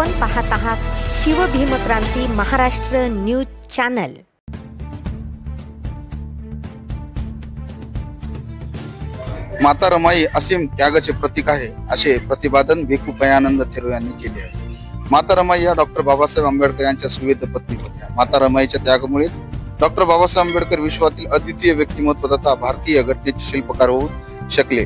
आपण पाहत आहात शिवभीमक्रांती महाराष्ट्र न्यूज चॅनल. माता रमाई असीम त्यागाचे प्रतीक आहे असे प्रतिपादन भिकू पयानंद थेरो यांनी केले आहे. माता रमाई या डॉक्टर बाबासाहेब आंबेडकर यांच्या सुविध पत्नी होत्या. माता रमाईच्या त्यागामुळेच डॉक्टर बाबासाहेब आंबेडकर विश्वातील अद्वितीय व्यक्तिमत्व तथा भारतीय घटनेचे शिल्पकार होऊ शकले.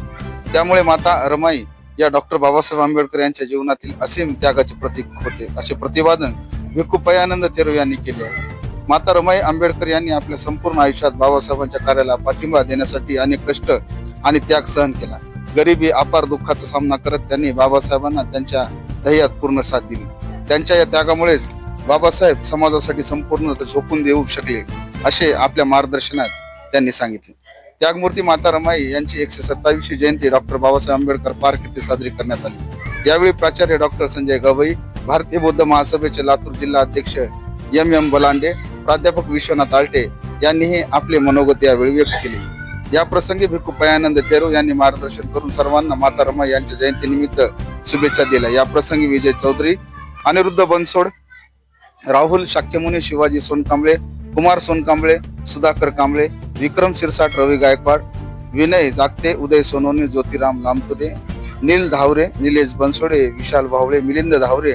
त्यामुळे माता रमाई या डॉक्टर बाबासाहेब आंबेडकर यांच्या जीवनातील असीम त्यागाचे प्रतीक होते. असे प्रतिपादन भिक्खू पयानंद यांनी केले आहे. माता रमाई आंबेडकर यांनी आपल्या संपूर्ण आयुष्यात बाबासाहेबांच्या कार्याला पाठिंबा देण्यासाठी अनेक कष्ट आणि त्याग सहन केला. गरिबी अपार दुःखाचा सामना करत त्यांनी बाबासाहेबांना त्यांच्या ध्येयात पूर्ण साथ दिली. त्यांच्या या त्यागामुळेच बाबासाहेब समाजासाठी संपूर्ण झोकून देऊ शकले असे आपल्या मार्गदर्शनात त्यांनी सांगितले. त्यागमूर्ती माता रमाई यांची एकशे सत्तावीसशे जयंती डॉक्टर बाबासाहेब आंबेडकर पार्क येथे साजरी करण्यात आली. यावेळी प्राचार्य डॉक्टर संजय गवई भारतीय बौद्ध महासभेचे लातूर जिल्हा अध्यक्ष एम एम बलांडे प्राध्यापक विश्वनाथ आलटे यांनीही आपले मनोगत यावेळी व्यक्त केले. या प्रसंगी भिक्खू पयानंद तेरो यांनी मार्गदर्शन करून सर्वांना माता रमाई यांच्या जयंतीनिमित्त शुभेच्छा दिल्या. या प्रसंगी विजय चौधरी अनिरुद्ध बनसोड राहुल शाक्यमुनी शिवाजी सोनकांबळे कुमार सोनकांबळे सुधाकर कांबळे विक्रम शिरसाट रवी गायकवाड विनय जागते उदय सोनवणे ज्योतिराम लामतुरे नील धावरे निलेश बनसोडे विशाल भावळे मिलिंद धावरे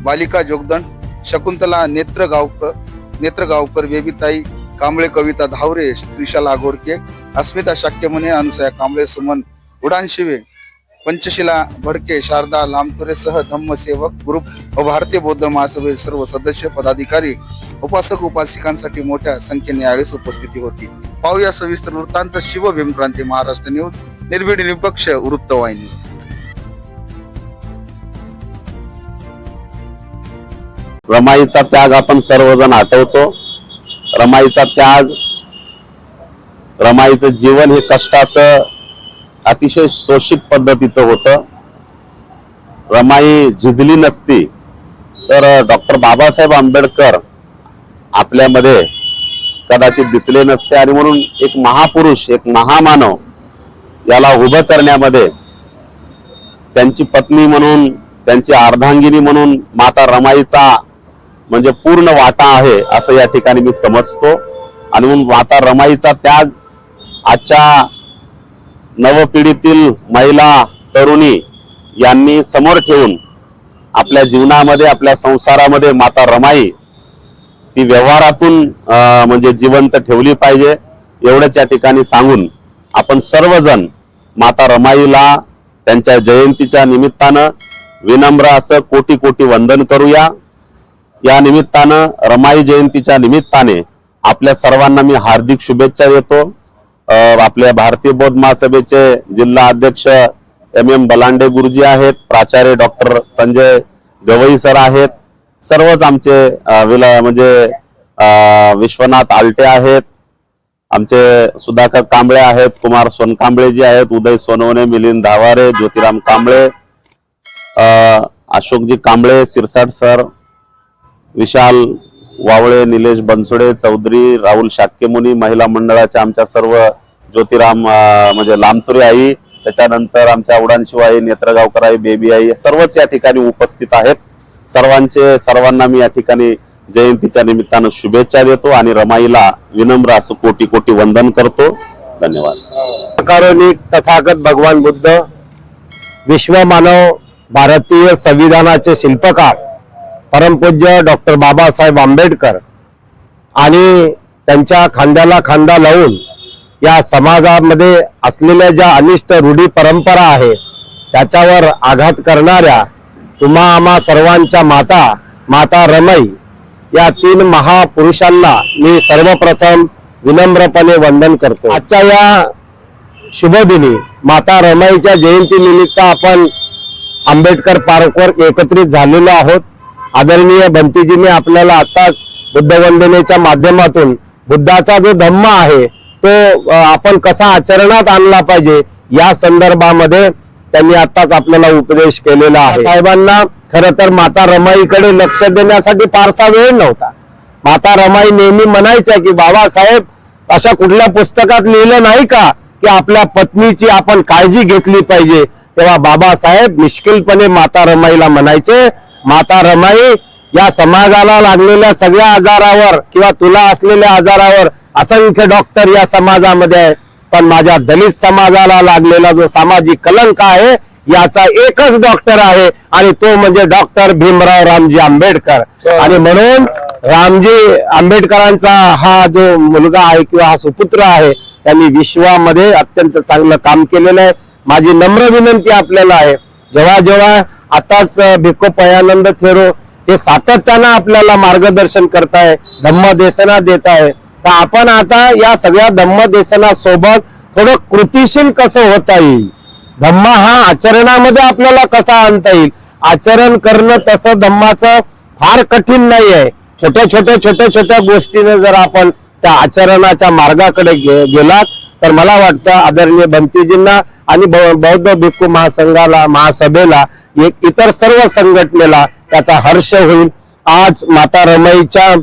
बालिका जोगदंड शकुंतला नेत्रगावकर नेत्रगावकर बेबीताई कांबळे कविता धावरे त्रिशाला गोडके अस्मिता शाक्यमने अनुसया कांबळे सुमन उडानशिवे पंचशिला भडके शारदा लामतुरेसह धम्मसेवक ग्रुप व भारतीय बौद्ध महासभेचे सर्व सदस्य पदाधिकारी उपासक उपासिकांसाठी मोठ्या संख्येने यावेळेस उपस्थिती होती. पाहूया सविस्तर वृत्तांत. शिव भीमक्रांती महाराष्ट्र न्यूज. निर्भीड निपक्ष वृत्तवाहिनी रमाईचा त्याग आपण सर्वजण आठवतो. रमाईचा त्याग रमाईचं जीवन हे कष्टाचं अतिशय शोषित पद्धतीचं होतं. रमाई झिजली नसती तर डॉक्टर बाबासाहेब आंबेडकर आपल्यामध्ये कदाचित दिसले नसते आणि म्हणून एक महापुरुष एक महामानव याला उभं करण्यामध्ये त्यांची पत्नी म्हणून त्यांची अर्धांगिनी म्हणून माता रमाईचा म्हणजे पूर्ण वाटा आहे असं या ठिकाणी मी समजतो. आणि म्हणून माता रमाईचा त्या आजच्या नवपिढीतील महिला तरुणी यांनी समोर ठेवून आपल्या जीवनामध्ये आपल्या संसारामध्ये माता रमाई ती व्यवहारातून म्हणजे जिवंत ठेवली पाहिजे एवढंच या ठिकाणी सांगून आपण सर्वजण माता रमाईला त्यांच्या जयंतीच्या निमित्तानं विनम्र असं कोटी कोटी वंदन करूया. या निमित्तानं रमाई जयंतीच्या निमित्ताने आपल्या सर्वांना मी हार्दिक शुभेच्छा देतो. आपल्या भारतीय बौद्ध महासभेचे जिल्हा अध्यक्ष एम एम बलांडे गुरुजी आहेत प्राचार्य डॉक्टर संजय गवई सर आहेत सर्वच आमचे विला म्हणजे विश्वनाथ आलटे आहेत आमचे सुधाकर कांबळे आहेत कुमार सोनकांबळे जी आहेत उदय सोनवणे मिलिंद धावारे ज्योतिराम कांबळे अशोकजी कांबळे सिरसाट सर विशाल वावळे निलेश बनसोडे चौधरी राहुल शाक्यमुनी महिला मंडळाच्या आमच्या सर्व ज्योतिराम म्हणजे लामतुरे आई त्याच्यानंतर आमच्या उडानशिवाई नेत्रगावकर आई बेबी आई सर्वच या ठिकाणी उपस्थित आहेत. सर्वांचे सर्वांना मी या ठिकाणी जयंतीच्या निमित्तानं शुभेच्छा देतो आणि रमाईला विनम्र असं कोटी कोटी वंदन करतो. धन्यवाद. कारुणिक तथागत भगवान बुद्ध विश्वमानव भारतीय संविधानाचे शिल्पकार परमपूज्य डॉक्टर बाबासाहेब आंबेडकर आणि त्यांच्या खांद्याला खांदा लावून या समाजामध्ये असलेल्या ज्या अनिष्ट रूढी परंपरा आहे त्याच्यावर आघात करणाऱ्या तुम्हा आम्हा सर्वांच्या माता माता रमई या तीन महापुरुषांना मी सर्वप्रथम विनम्रपणे वंदन करतो. आजच्या या शुभदिनी माता रमाईच्या जयंती निमित्त आपण आंबेडकर पार्कवर एकत्रित झालेलो आहोत. आदरणीय बंटीजीने आपल्याला आताच बुद्धवंदनेच्या माध्यमातून बुद्धाचा जो धम्म आहे तो आपण कसा आचरणात आणला पाहिजे या संदर्भामध्ये त्यांनी आताच आपल्याला उपदेश केलेला आहे. साहेबांना खर तर माता रमाईकडे लक्ष देण्यासाठी फारसा वेळ नव्हता. माता रमाई नेहमी म्हणायच्या की बाबासाहेब अशा कुठल्या पुस्तकात लिहिलं नाही का की आपल्या पत्नीची आपण काळजी घेतली पाहिजे? तेव्हा बाबासाहेब मिश्किलपणे माता रमाईला म्हणायचे माता रमाई या समाजाला लागलेल्या सगळ्या आजारावर किंवा तुला असलेल्या आजारावर असंख्य डॉक्टर या समाजामध्ये आहे पण माझ्या दलित समाजाला लागलेला जो सामाजिक कलंक आहे याचा एकच डॉक्टर आहे आणि तो म्हणजे डॉक्टर भीमराव रामजी आंबेडकर. आणि म्हणून रामजी आंबेडकरांचा हा जो मुलगा आहे किंवा हा सुपुत्र आहे त्यांनी विश्वामध्ये अत्यंत चांगलं काम केलेलं आहे. माझी नम्र विनंती आपल्याला आहे. जेव्हा जेव्हा आताच भिको पयानंद थेरो हे सातत्यानं आपल्याला मार्गदर्शन करताय धम्मदेशना देत आहे तर आपण आता या सगळ्या धम्म सोबत थोडं कृतिशील कसं होता येईल? धम्म हा आचरणामध्ये आपल्याला कसा आणता येईल? आचरण करणं तसं धम्माचं फार कठीण नाही आहे. छोट्या छोट्या छोट्या छोट्या गोष्टीने जर आपण त्या आचरणाच्या मार्गाकडे गे- गेलात तर मला वाटतं आदरणीय बंतीजींना आणि बौद्ध भिक्खू महासंघाला महासभेला एक इतर सर्व संघटनेला त्याचा हर्ष होईल. आज माता रमाईच्या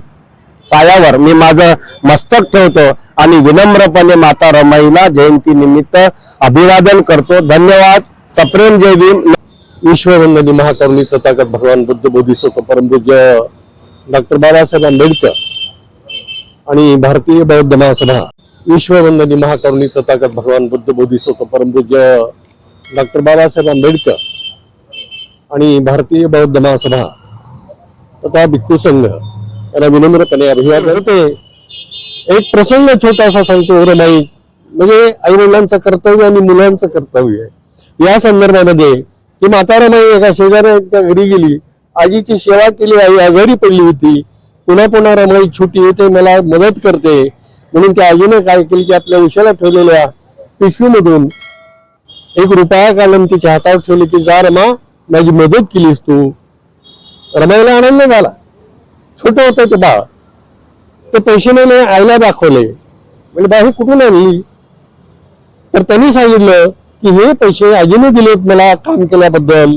पायावर मी माझं मस्तक ठेवतो आणि विनम्रपणे माता रमाईला जयंती निमित्त अभिवादन करतो. धन्यवाद. सप्रेम जय भीम. विश्ववंदनी महाकरुणी तथागत भगवान बुद्ध बोधिसत्व परमपूज्य डॉक्टर बाबासाहेब आंबेडकर आणि भारतीय बौद्ध महासभा. विश्ववंदनी महाकरुणी तथागत भगवान बुद्ध बोधिसत्व परमपूज्य डॉक्टर बाबासाहेब आंबेडकर आणि भारतीय बौद्ध महासभा तथा भिक्खू संघ. यांना विनम्रपणे अभिवादन. होते. एक प्रसंग छोटासा सांगतो रमाई म्हणजे आई वडिलांचं कर्तव्य आणि मुलांचं कर्तव्य. आहे या संदर्भामध्ये की माता रमाई एका शेजाऱ्याच्या घरी गेली. आजीची सेवा केली आई आजारी पडली होती. पुन्हा पुन्हा रमाई छोटी येते मला मदत करते. म्हणून त्या आजीने काय केली की आपल्या उशाला ठेवलेल्या पिशवीमधून एक रुपया काढून तिच्या हातावर ठेवली की जा रमा माझी मदत केलीस तू. रमाईला आनंद झाला. छोट होतं ते बाळ. ते पैसे नाही आईला दाखवले. म्हणजे बा हे कुठून आणली? तर त्यांनी सांगितलं की हे पैसे आजीने दिलेत मला काम केल्याबद्दल.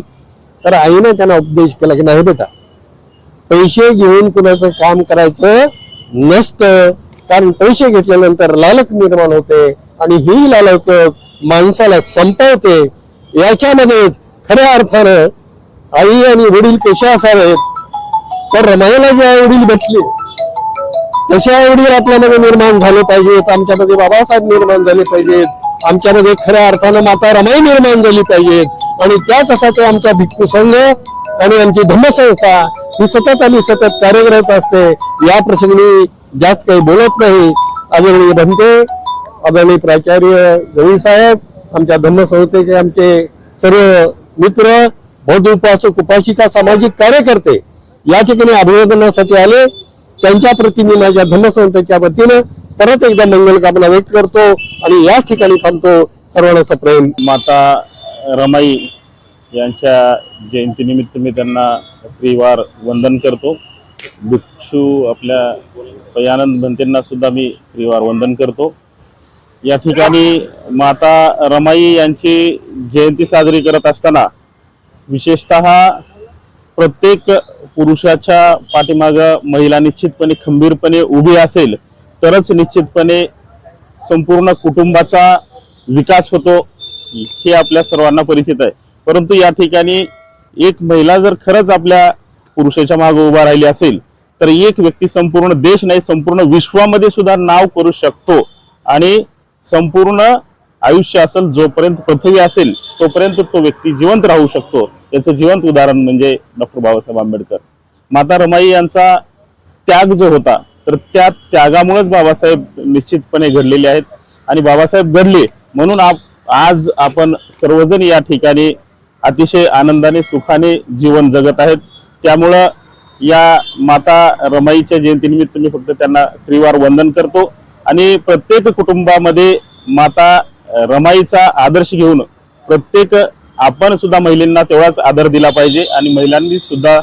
तर आईने त्यांना उपदेश केला की नाही बेटा पैसे घेऊन कुणाचं काम करायचं नसतं. कारण पैसे घेतल्यानंतर लालच निर्माण होते आणि ही लालच माणसाला संपवते. याच्यामध्येच खऱ्या अर्थानं आई आणि वडील कसे असावेत? तर रमाईला जे आई वडील भेटले तसे आई वडील आपल्यामध्ये निर्माण झाले पाहिजेत आमच्यामध्ये बाबासाहेब निर्माण झाले पाहिजेत आमच्यामध्ये खऱ्या अर्थानं माता रमाई निर्माण झाली पाहिजेत. आणि त्याच असा ते आमचा भिक्खू संघ आणि आमची धम्मसंस्था ही सतत आणि सतत कार्यरत असते. या प्रसंगी जास्त काही बोलत नाही. आदरणीय भंते आदरणीय प्राचार्य गवळी साहेब आमच्या धम्मसंस्थेचे आमचे सर्व मित्र बौद्ध उपासक उपासिका सामाजिक कार्यकर्ते या ठिकाणी अभिनंदनासाठी आले. त्यांच्या प्रति मी माझ्या धम्मसंस्थेच्या वतीनं परत एकदा मंगल कामना व्यक्त करतो आणि याच ठिकाणी थांबतो. सर्वांना सप्रेम. माता रमाई यांच्या जयंतीनिमित्त मी त्यांना त्रिवार वंदन करतो. भिक्षू आपल्या पयानंद भंतेंना सुद्धा मी त्रिवार वंदन करतो. या ठिकाणी माता रमाई यांची जयंती साजरी करत असताना विशेषतः प्रत्येक पुरुषाच्या पाठीमागं महिला निश्चितपणे खंबीरपणे उभी असेल तरच निश्चितपणे संपूर्ण कुटुंबाचा विकास होतो हे आपल्या सर्वांना परिचित आहे. परंतु या ठिकाणी एक महिला जर खरंच आपल्या पुरुषाच्या मागं उभा राहिली असेल तर एक व्यक्ती संपूर्ण देश नाही संपूर्ण विश्वामध्ये सुद्धा नाव करू शकतो. आणि संपूर्ण आयुष्य असेल जोपर्यंत पृथ्वी असेल तोपर्यंत तो व्यक्ती जिवंत राहू शकतो. याचं जिवंत उदाहरण म्हणजे डॉक्टर बाबासाहेब आंबेडकर. माता रमाई यांचा त्याग जो होता तर त्या त्यागामुळेच बाबासाहेब निश्चितपणे घडलेले आहेत. आणि बाबासाहेब घडले म्हणून आप आज आपण सर्वजण या ठिकाणी अतिशय आनंदाने सुखाने जीवन जगत आहेत. त्यामुळं या माता रमाईच्या जयंतीनिमित्त मी फक्त त्यांना त्रिवार वंदन करतो. आणि प्रत्येक कुटुंबामध्ये माता रमाईचा आदर्श घेऊन प्रत्येक आपण सुद्धा महिलांना तेवढाच आदर दिला पाहिजे. आणि महिलांनी सुद्धा